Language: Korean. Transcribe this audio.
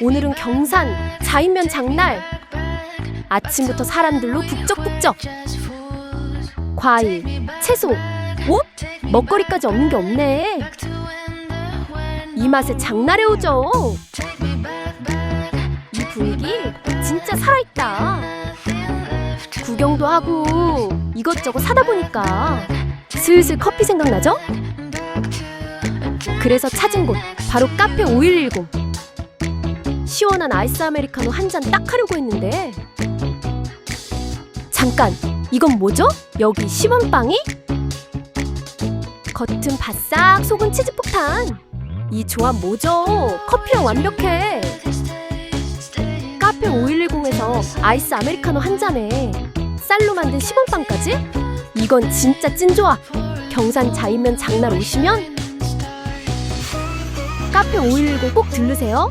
오늘은 경산 자인면 장날. 아침부터 사람들로 북적북적. 과일, 채소, 옷, 먹거리까지 없는 게 없네. 이 맛에 장날에 오죠. 이 분위기 진짜 살아있다. 구경도 하고 이것저것 사다 보니까 슬슬 커피 생각나죠? 그래서 찾은 곳 바로 카페 5110 시원한 아이스 아메리카노 한 잔 딱 하려고 했는데 잠깐 이건 뭐죠? 여기 시원빵이? 겉은 바싹 속은 치즈 폭탄 이 조합 뭐죠? 커피랑 완벽해 카페 5110에서 아이스 아메리카노 한 잔에 쌀로 만든 시범빵까지? 이건 진짜 찐 조합 경산 자이면 장날 오시면 카페 5110 꼭 들르세요